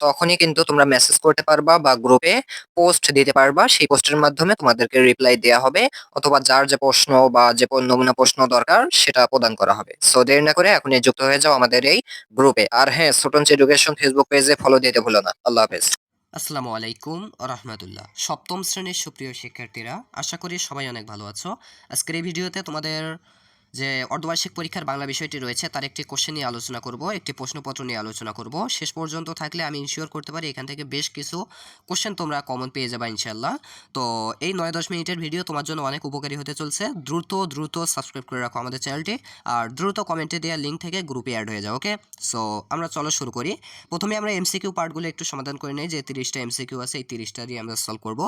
তখনই কিন্তু তোমরা মেসেজ করতে পারবা বা গ্রুপে পোস্ট দিতে পারবা। সেই পোস্টের মাধ্যমে তোমাদেরকে রিপ্লাই দেওয়া হবে অথবা যার যে প্রশ্ন বা যে নমুনা প্রশ্ন দরকার সেটা প্রদান করা হবে। সো দেরি না করে এখনই যুক্ত হয়ে যাও আমাদের এই গ্রুপে আর হ্যাঁ স্টুডেন্টস এডুকেশন ফেসবুক পেজে ফলো দিতে ভুলো না। আল্লাহ হাফেজ। আসসালামু আলাইকুম রহমতুল্লাহ। সপ্তম শ্রেণির সুপ্রিয় শিক্ষার্থীরা, আশা করি সবাই অনেক ভালো আছো। আজকের এই ভিডিওতে তোমাদের যে অর্ধবার্ষিক পরীক্ষার বাংলা বিষয়টি রয়েছে, তার একটি কোশ্চেন নিয়ে আলোচনা করব, একটি প্রশ্নপত্র নিয়ে আলোচনা করব। শেষ পর্যন্ত থাকলে আমি ইনশিওর করতে পারি এখান থেকে বেশ কিছু কোশ্চেন তোমরা কমন পেয়ে যাবে ইনশাল্লাহ তো এই নয় দশ মিনিটের ভিডিও তোমার জন্য অনেক উপকারী হতে চলছে। দ্রুত দ্রুত সাবস্ক্রাইব করে রাখো আমাদের চ্যানেলটি আর দ্রুত কমেন্টে দেওয়া লিঙ্ক থেকে গ্রুপে অ্যাড হয়ে যাও ওকে সো আমরা চলো শুরু করি। প্রথমে আমরা এমসিকিউ পার্টগুলো একটু সমাধান করে নিই, যে তিরিশটা এমসিকিউ আছে এই তিরিশটা দিয়ে আমরা সলভ করব।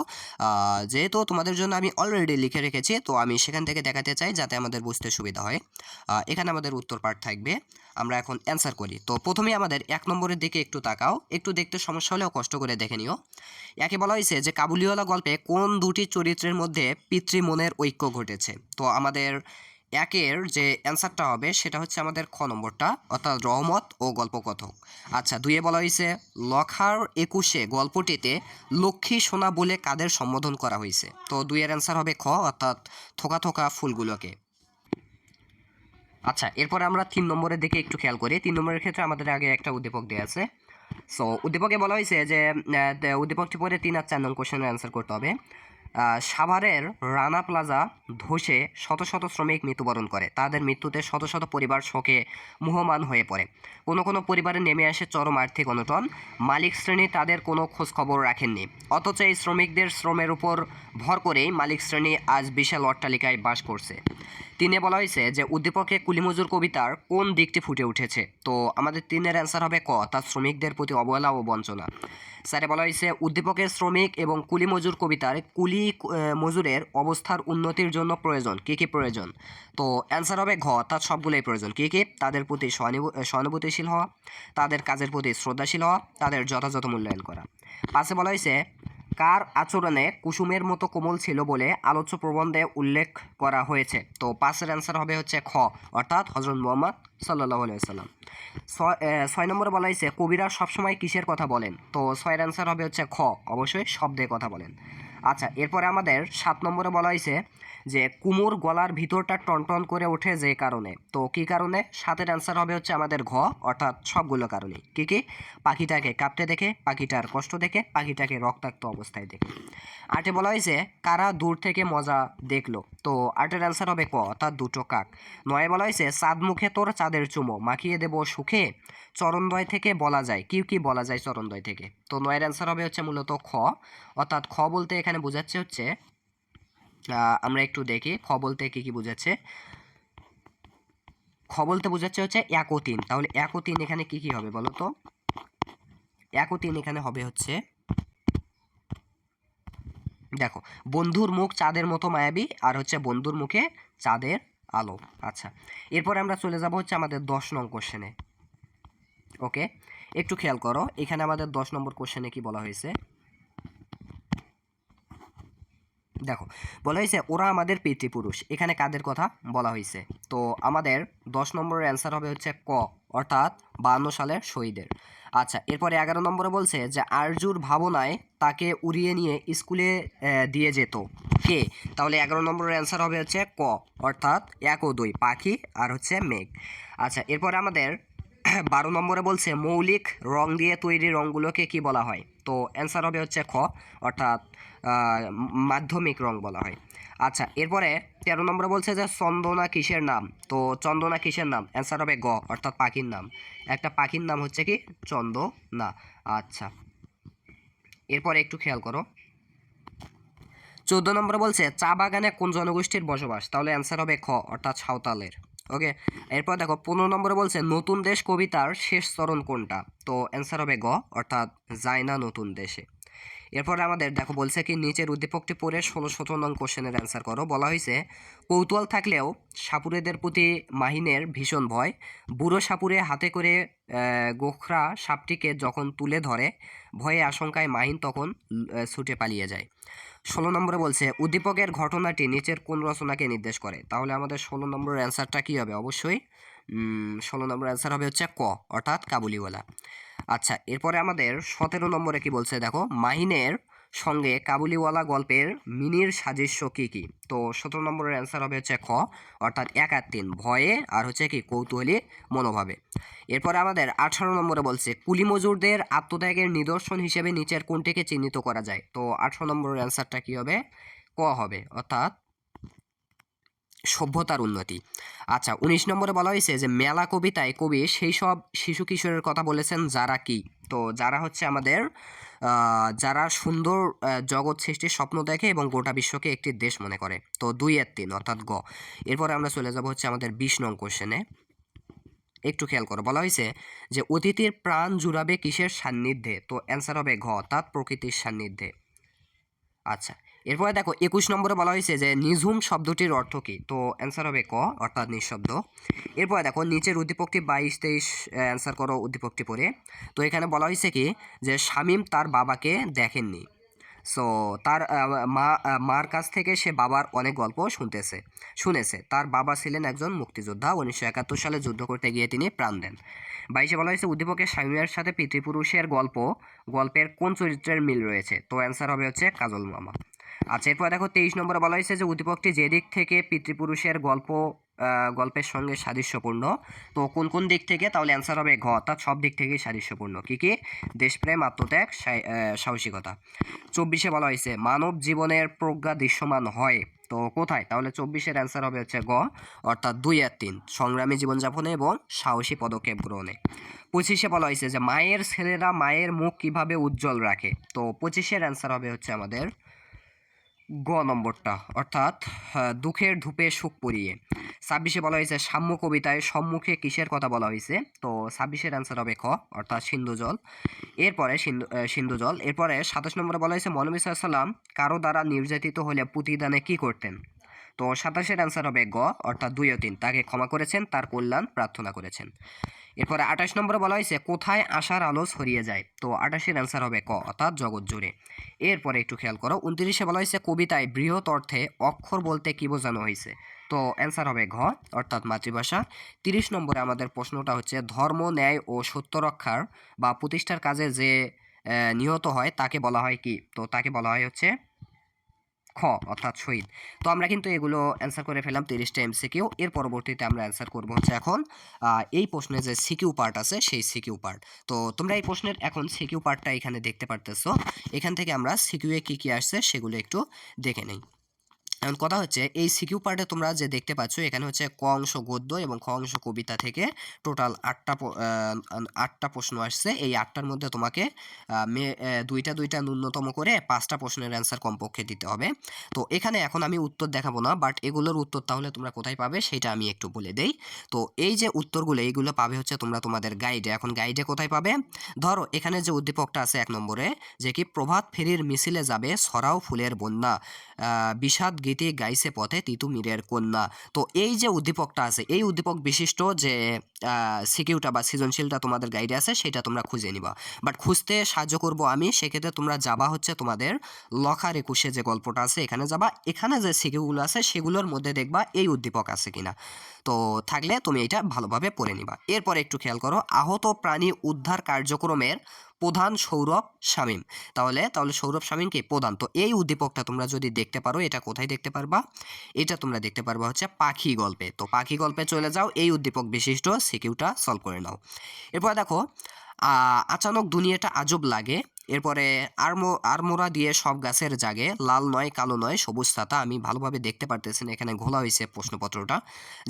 যেহেতু তোমাদের জন্য আমি অলরেডি লিখে রেখেছি, তো আমি সেখান থেকে দেখাতে চাই যাতে আমাদের বুঝতে সুবিধা হয়। এখানে আমাদের উত্তর পার্ট থাকবে। আমরা এখন অ্যান্সার করি। তো প্রথমেই আমাদের এক নম্বরের দিকে একটু তাকাও। একটু দেখতে সমস্যা হলেও কষ্ট করে দেখে নিও। একে বলা হয়েছে যে কাবুলিওয়ালা গল্পে কোন দুটি চরিত্রের মধ্যে পিতৃমনের ঐক্য ঘটেছে? তো আমাদের একের যে অ্যান্সারটা হবে সেটা হচ্ছে আমাদের খ নম্বরটা, অর্থাৎ রহমত ও গল্পকথক। আচ্ছা দুইয়ে বলা হয়েছে, লখার একুশে গল্পটিতে লক্ষ্মী সোনা বলে কাদের সম্বোধন করা হয়েছে? তো দুইয়ের অ্যান্সার হবে খ, অর্থাৎ থোকা থোকা ফুলগুলোকে। আচ্ছা এরপরে আমরা তিন নম্বরের দিকে একটু খেয়াল করি। তিন নম্বরের ক্ষেত্রে আমাদের আগে একটা উদ্দীপক দেওয়া আছে। সো উদ্দীপকে বলা হয়েছে যে উদ্দীপকটি পরে তিন আর চার নং কোশ্চেনের অ্যান্সার করতে হবে। সাভারের রানা প্লাজা ধসে শত শত শ্রমিক মৃত্যুবরণ করে। তাদের মৃত্যুতে শত শত পরিবার শোকে মুহমান হয়ে পড়ে। কোনো কোনো পরিবারে নেমে আসে চরম আর্থিক অনটন। মালিক শ্রেণি তাদের কোনো খোঁজ খবর রাখেননি। অথচ এই শ্রমিকদের শ্রমের উপর ভর করেই মালিক শ্রেণি আজ বিশাল অট্টালিকায় বাস করছে। তিনে বলা হয়েছে যে উদ্দীপকে কুলিমজুর কবিতার কোন দিকটি ফুটে উঠেছে? তো আমাদের তিনের অ্যান্সার হবে ক তার শ্রমিকদের প্রতি অবহেলা ও বঞ্চনা। স্যারে বলা হয়েছে উদ্দীপকের শ্রমিক এবং কুলি মজুর কবিতার কুলি মজুরের অবস্থার উন্নতির জন্য প্রয়োজন, কী কী প্রয়োজন? তো অ্যান্সার হবে ঘ তার সবগুলোই প্রয়োজন, কী কী? তাদের প্রতি সহানুভূ- সহানুভূতিশীল হওয়া, তাদের কাজের প্রতি শ্রদ্ধাশীল হওয়া, তাদের যথাযথ মূল্যায়ন করা। পাশে বলা হয়েছে কার আচরণে কুসুমের মতো কোমল ছিল বলে আলোচ্য প্রবন্ধে উল্লেখ করা হয়েছে। তো পাশের অ্যান্সার হবে হচ্ছে খ, অর্থাৎ হজরত মোহাম্মদ সাল্লাহ আলাইসাল্লাম ছয় নম্বরে বলা হয়েছে, কবিরা সবসময় কিসের কথা বলেন? তো ছয়ের অ্যান্সার হবে হচ্ছে খ, অবশ্যই শব্দের কথা বলেন। আচ্ছা এরপরে আমাদের সাত নম্বরে বলা হয়েছে যে কুমোর গলার ভিতরটা টনটন করে ওঠে যে কারণে। তো কি কারণে? সাতের অ্যান্সার হবে হচ্ছে আমাদের ঘ, অর্থাৎ সবগুলো কারণে কি কি? পাখিটাকে কাঁপতে দেখে, পাখিটার কষ্ট দেখে, পাখিটাকে রক্তাক্ত অবস্থায় দেখে। আটে বলা হয়েছে, কারা দূর থেকে মজা দেখল। তো আটের অ্যান্সার হবে ক অর্থাৎ দুটো কাক। নয় বলা হয়েছে, চাঁদ মুখে তোর চাঁদের চুমো, মাখিয়ে দেব সুখে, চরণদয় থেকে বলা যায় কি কি বলা যায় চরণদয় থেকে? তো নয়ের অ্যান্সার হবে হচ্ছে মূলত খ। অর্থাৎ খ বলতে এখানে বোঝাচ্ছে হচ্ছে আমরা একটু দেখি, খ বলতে কি কি বোঝাচ্ছে? খ বলতে বোঝাচ্ছে হচ্ছে এক ও তিন। তাহলে এক ও তিন এখানে কি কি হবে বলো তো? এক ও তিন এখানে হবে হচ্ছে দেখো, বন্ধুর মুখ চাঁদের মতো মায়াবী আর হচ্ছে বন্ধুর মুখে চাঁদের আলো। আচ্ছা এরপরে আমরা চলে যাব হচ্ছে আমাদের দশ নং কোশ্চেনে ওকে একটু খেয়াল করো, এখানে আমাদের দশ নম্বর কোশ্চেনে কি বলা হয়েছে? দেখো, বলা হয়েছে ওরা আমাদের পিতৃপুরুষ। এখানে কাদের কথা বলা হয়েছে? তো আমাদের দশ নম্বরের অ্যান্সার হবে হচ্ছে ক, অর্থাৎ বাহান্ন সালের শহীদের। আচ্ছা এরপরে এগারো নম্বরে বলছে যে আরজুর ভাবনায় তাকে উড়িয়ে নিয়ে স্কুলে দিয়ে যেত। কে? তাহলে এগারো নম্বরের অ্যান্সার হবে হচ্ছে ক, অর্থাৎ এক ও দুই পাখি আর হচ্ছে মেঘ। আচ্ছা এরপরে আমাদের বারো নম্বরে বলছে মৌলিক রং দিয়ে তৈরি রঙগুলোকে কি বলা হয়? তো অ্যান্সার হবে হচ্ছে খ, অর্থাৎ মাধ্যমিক রং বলা হয়। আচ্ছা এরপরে তেরো নম্বরে বলছে যে চন্দনা কিসের নাম? তো চন্দনা কিসের নাম? অ্যান্সার হবে গ, অর্থাৎ পাখির নাম। একটা পাখির নাম হচ্ছে কি? চন্দনা। আচ্ছা এরপরে একটু খেয়াল করো। চোদ্দ নম্বরে বলছে চা বাগানে কোন জনগোষ্ঠীর বসবাস? তাহলে অ্যান্সার হবে খ, অর্থাৎ সাঁওতালের। ওকে এরপর দেখো, পনেরো নম্বরে বলছে, নতুন দেশ কবিতার শেষ চরণ কোনটা? তো অ্যান্সার হবে গ, অর্থাৎ যায় না নতুন দেশে। এরপরে আমাদের দেখো বলছে কি, নিচের উদ্দীপকটি পড়ে ষোলো সতেরো নং কোশ্চেনের অ্যান্সার করো। বলা হয়েছে, কৌতূহল থাকলেও সাপুরেদের প্রতি মাহিনের ভীষণ ভয়। বুড়ো সাপুরে হাতে করে গোখরা সাপটিকে যখন তুলে ধরে, ভয়ে আশঙ্কায় মাহিন তখন ছুটে পালিয়ে যায়। ষোলো নম্বরে বলছে, উদ্দীপকের ঘটনাটি নিচের কোন রচনাকে নির্দেশ করে? তাহলে আমাদের ষোলো নম্বরের অ্যান্সারটা কী হবে? অবশ্যই ষোলো নম্বর অ্যান্সার হবে হচ্ছে ক, অর্থাৎ কাবুলিওয়ালা। আচ্ছা এরপরে আমাদের সতেরো নম্বরে কি বলছে দেখো? মাহিনের সঙ্গে কাবুলিওয়ালা গল্পের মিনির সাদৃশ্য কী কী? তো সতেরো নম্বরের অ্যান্সার হবে হচ্ছে খ, অর্থাৎ এক আর তিন, ভয়ে আর হচ্ছে কি কৌতূহলী মনোভাবে। এরপরে আমাদের আঠারো নম্বরে বলছে, কুলি মজুরদের আত্মত্যাগের নিদর্শন হিসেবে নিচের কোনটিকে চিহ্নিত করা যায়? তো আঠারো নম্বরের অ্যান্সারটা কী হবে? ক হবে, অর্থাৎ সভ্যতার উন্নতি। আচ্ছা উনিশ নম্বরে বলা হয়েছে যে, মেলা কবিতায় কবি সেই সব শিশু কিশোরের কথা বলেছেন যারা কি? তো যারা হচ্ছে আমাদের যারা সুন্দর জগৎ সৃষ্টির স্বপ্ন দেখে এবং গোটা বিশ্বকে একটি দেশ মনে করে। তো দুই আর তিন, অর্থাৎ গ। এরপরে আমরা চলে যাব হচ্ছে আমাদের বিশ নং কোশ্চেনে একটু খেয়াল করো, বলা হয়েছে যে অতিথির প্রাণ জুড়াবে কিসের সান্নিধ্যে? তো অ্যান্সার হবে ঘ, অর্থাৎ প্রকৃতির সান্নিধ্যে। আচ্ছা এরপরে দেখো, একুশ নম্বরে বলা হয়েছে যে নিঝুম শব্দটির অর্থ কী? তো অ্যান্সার হবে ক, অর্থাৎ নিঃশব্দ। এরপরে দেখো, নিচের উদ্দীপকটি বাইশ, তেইশ অ্যান্সার করো উদ্দীপকটি পড়ে। তো এখানে বলা হয়েছে কি? যে শামীম তার বাবাকে দেখেননি। সো তার মা মার কাছ থেকে সে বাবার অনেক গল্প শুনতেছে, শুনেছে। তার বাবা ছিলেন একজন মুক্তিযোদ্ধা। উনিশশো একাত্তর সালে যুদ্ধ করতে গিয়ে তিনি প্রাণ দেন। বাইশে বলা হয়েছে উদ্দীপকের শামীমের সাথে পিতৃপুরুষের গল্প, গল্পের কোন চরিত্রের মিল রয়েছে? তো অ্যান্সার হবে হচ্ছে কাজল মামা। আচ্ছা এরপর দেখো তেইশ নম্বরে বলা হয়েছে যে উদ্দীপকটি যে দিক থেকে পিতৃপুরুষের গল্প গল্পের সঙ্গে সাদৃশ্যপূর্ণ, তো কোন কোন দিক থেকে? তাহলে অ্যান্সার হবে ঘ, অর্থাৎ সব দিক থেকেই সাদৃশ্যপূর্ণ। কী কী? দেশপ্রেম, আত্মত্যাগ সাহসিকতা। চব্বিশে বলা হয়েছে, মানব জীবনের প্রজ্ঞা দৃশ্যমান হয়, তো কোথায়? তাহলে চব্বিশের অ্যান্সার হবে হচ্ছে গ, অর্থাৎ দুই আর তিন, সংগ্রামী জীবনযাপনে এবং সাহসী পদক্ষেপ গ্রহণে। পঁচিশে বলা হয়েছে যে, মায়ের ছেলেরা মায়ের মুখ কীভাবে উজ্জ্বল রাখে? তো পঁচিশের অ্যান্সার হবে হচ্ছে আমাদের গ নম্বরটা, অর্থাৎ দুঃখের ধূপে সুখ পরিয়ে ছাব্বিশে বলা হয়েছে, সাম্য কবিতায় সম্মুখে কিসের কথা বলা হয়েছে? তো ছাব্বিশের অ্যান্সার হবে খ, অর্থাৎ সিন্ধু জল। এরপরে সিন্ধু সিন্ধু জল। এরপরে সাতাশ নম্বরে বলা হয়েছে মনবী সাল্লাম কারও দ্বারা নির্যাতিত হলে প্রতিদানে কি করতেন? তো সাতাশের অ্যান্সার হবে গ, অর্থাৎ দুই ও তিন। তাকে ক্ষমা করেছেন, তার কল্যাণ প্রার্থনা করেছেন। এরপরে আঠাশ নম্বরে বলা হয়েছে, কোথায় আশার আলো ছড়িয়ে যায়? তো আঠাশের অ্যান্সার হবে ক, অর্থাৎ জগৎ জুড়ে। এরপরে একটু খেয়াল করো, উনত্রিশে বলা হয়েছে, কবিতায় বৃহৎ অর্থে অক্ষর বলতে কি বোঝানো হয়েছে? তো অ্যান্সার হবে ঘ, অর্থাৎ মাতৃভাষা। তিরিশ নম্বরে আমাদের প্রশ্নটা হচ্ছে, ধর্ম, ন্যায় ও সত্য রক্ষার বা প্রতিষ্ঠার কাজে যে নিহত হয়, তাকে বলা হয় কি? তো তাকে বলা হয় হচ্ছে খ অর্থাৎ শহীদ। তো আমরা কিন্তু এগুলো অ্যান্সার করে ফেলাম তিরিশটা এমসিকিউ এর পরবর্তীতে আমরা অ্যান্সার করব হচ্ছে এখন এই প্রশ্নের যে সিকিউ পার্ট আছে সেই সিকিউ পার্ট তো তোমরা এই প্রশ্নের এখন সিকিউ পার্টটা এখানে দেখতে পারতেছো। এখান থেকে আমরা সিকিউয়ে কী কী আসছে সেগুলো একটু দেখে নেই। এখন কথা হচ্ছে, এই সিকিউ পার্টে তোমরা যে দেখতে পাচ্ছ, এখানে হচ্ছে ক অংশ গদ্য এবং খ অংশ কবিতা থেকে টোটাল আটটা আটটা প্রশ্ন আসছে। এই আটটার মধ্যে তোমাকে দুইটা দুইটা ন্যূনতম করে পাঁচটা প্রশ্নের অ্যান্সার কমপক্ষে দিতে হবে। তো এখানে এখন আমি উত্তর দেখাবো না বাট এগুলোর উত্তর তাহলে তোমরা কোথায় পাবে সেটা আমি একটু বলে দেই। তো এই যে উত্তরগুলো, এইগুলো পাবে হচ্ছে তোমরা তোমাদের গাইডে এখন গাইডে কোথায় পাবে? ধরো, এখানে যে উদ্দীপকটা আছে এক নম্বরে, যে কি, প্রভাত ফেরির মিছিলে যাবে সরাও ফুলের বন্যা বিষাদ গীতি গাইছে পথে তিতু মীরের কন্যা। তো এই যে উদ্দীপকটা আছে, এই উদ্দীপক বিশিষ্ট যে সিকিউটা বা সৃজনশীলটা তোমাদের গাইডে আছে, সেটা তোমরা খুঁজে নিবা। বাট খুঁজতে সাহায্য করব আমি, সেক্ষেত্রে তোমরা যাবা হচ্ছে তোমাদের লখার একুশে যে গল্পটা আছে, এখানে যাবা। এখানে যে সিকিউগুলো আছে, সেগুলোর মধ্যে দেখবা এই উদ্দীপক আছে কিনা। তো থাকলে তুমি এটা ভালোভাবে পড়ে নিবা। এরপর একটু খেয়াল করো, আহত প্রাণী উদ্ধার কার্যক্রমের প্রধান সৌরভ শামীম। তাহলে তাহলে সৌরভ শামীম কি? প্রধান। তো এই উদ্দীপকটা তোমরা যদি দেখতে পারো, এটা কোথায় দেখতে পারবা? এটা তোমরা দেখতে পারবা হচ্ছে পাখি গল্পে। তো পাখি গল্পে চলে যাও, এই উদ্দীপক বিশিষ্ট সিকিউটা সলভ করে নাও। এরপর দেখো আচানক দুনিয়াটা আজব লাগে। এরপরে আরমো, আরমোরা দিয়ে সব গাছের জাগে, লাল নয়, কালো নয়, সবুজ তাতা আমি ভালোভাবে দেখতে পারতেছি এখানে ঘোলা হয়েছে প্রশ্নপত্রটা।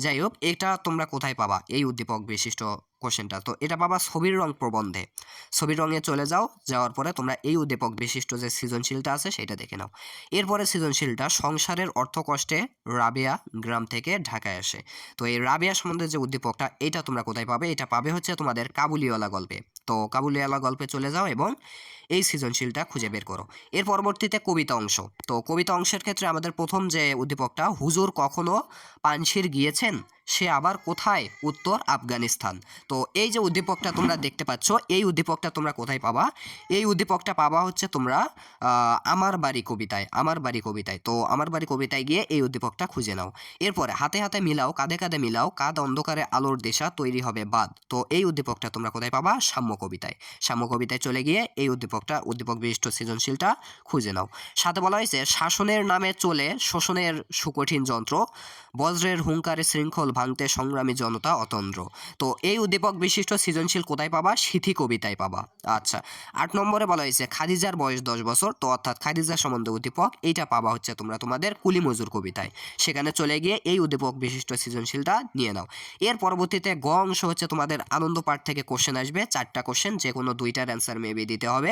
যাই হোক, এটা তোমরা কোথায় পাবা? এই উদ্দীপক বিশিষ্ট কোশ্চেনটা তো এটা পাবা ছবির রং প্রবন্ধে। ছবির রঙে চলে যাও, যাওয়ার পরে তোমরা এই উদ্দীপক বিশিষ্ট যে সৃজনশীলটা আছে সেটা দেখে নাও। এরপরে সৃজনশীলটা সংসারের অর্থকষ্টে রাবেয়া গ্রাম থেকে ঢাকায় আসে। তো এই রাবেয়া সম্বন্ধে যে উদ্দীপকটা, এটা তোমরা কোথায় পাবে? এটা পাবে হচ্ছে তোমাদের কাবুলিওয়ালা গল্পে। তো কাবুলিওয়ালা গল্পে চলে যাও এবং এই সৃজনশীলটা খুঁজে বের করো। এর পরবর্তীতে কবিতা অংশ। তো কবিতা অংশের ক্ষেত্রে আমাদের প্রথম যে উদ্দীপকটা, হুজুর কখনো পানশির গিয়েছেন? সে আবার কোথায়? উত্তর আফগানিস্তান। তো এই যে উদ্দীপকটা তোমরা দেখতে পাচ্ছ, এই উদ্দীপকটা তোমরা কোথায় পাবা? এই উদ্দীপকটা পাবা হচ্ছে তোমরা আমার বাড়ি কবিতায়, আমার বাড়ি কবিতায়। তো আমার বাড়ি কবিতায় গিয়ে এই উদ্দীপকটা খুঁজে নাও। এরপরে হাতে হাতে মিলাও, কাঁধে কাঁধে মিলাও, কাঁধ অন্ধকারে আলোর দিশা তৈরি হবে বাদ তো এই উদ্দীপকটা তোমরা কোথায় পাবা? সাম্য কবিতায়। সাম্য কবিতায় চলে গিয়ে এই উদ্দীপকটা, উদ্দীপক বিশিষ্ট সৃজনশীলটা খুঁজে নাও। সাথে বলা হয়েছে, শাসনের নামে চলে শোষণের সুকঠিন যন্ত্র, বজ্রের হুঙ্কারে শৃঙ্খল ভাঙতে সংগ্রামী জনতা অতন্দ্র। তো এই উদ্দীপক বিশিষ্ট সৃজনশীল কোথায় পাবা? সিথি কবিতায় পাবা। আচ্ছা আট নম্বরে বলা হয়েছে, খাদিজার বয়স দশ বছর। তো অর্থাৎ খাদিজার সম্বন্ধে উদ্দীপক, এইটা পাবা হচ্ছে তোমরা তোমাদের কুলি মজুর কবিতায়। সেখানে চলে গিয়ে এই উদ্দীপক বিশিষ্ট সৃজনশীলটা নিয়ে নাও। এর পরবর্তীতে গ অংশ হচ্ছে তোমাদের আনন্দ পাঠ থেকে কোশ্চেন আসবে, চারটা কোশ্চেন যে কোনো দুইটার অ্যান্সার মেবি দিতে হবে।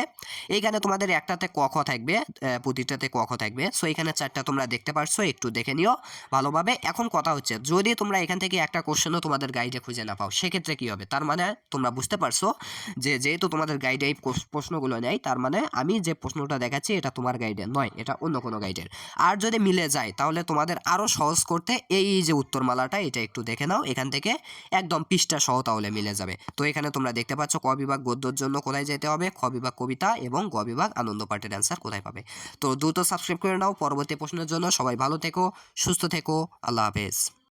এইখানে তোমাদের একটাতে ক, খ থাকবে প্রতিটাতে ক, খ থাকবে। সো এখানে চারটা তোমরা দেখতে পারছ, একটু দেখে নিও ভালোভাবে। এখন কথা হচ্ছে, যদি তোমরা এখান থেকে একটা কোশ্চেনও তোমাদের গাইডে খুঁজে না পাও। সেক্ষেত্রে কি হবে? তার মানে তোমরা বুঝতে পারছ যে যেহেতু তোমাদের গাইডে এই প্রশ্নগুলো নেই তার মানে আমি যে প্রশ্নটা দেখাচ্ছি এটা তোমার গাইডে নয়, এটা অন্য কোনো গাইডের আর যদি মিলে যায়, তাহলে তোমাদের আরও সহজ করতে এই যে উত্তরমালাটা, এটা একটু দেখে নাও। এখান থেকে একদম পৃষ্ঠা সহ তাহলে মিলে যাবে। তো এখানে তোমরা দেখতে পাচ্ছ ক বিভাগ গদ্যর জন্য কোথায় যেতে হবে, খ বিভাগ কবিতা এবং গ বিভাগ আনন্দ পাঠের অ্যান্সার কোথায় পাবে। তো দ্রুত সাবস্ক্রাইব করে নাও। পরবর্তী প্রশ্নের জন্য সবাই ভালো থেকো, সুস্থ থেকো। আল্লাহ হাফেজ।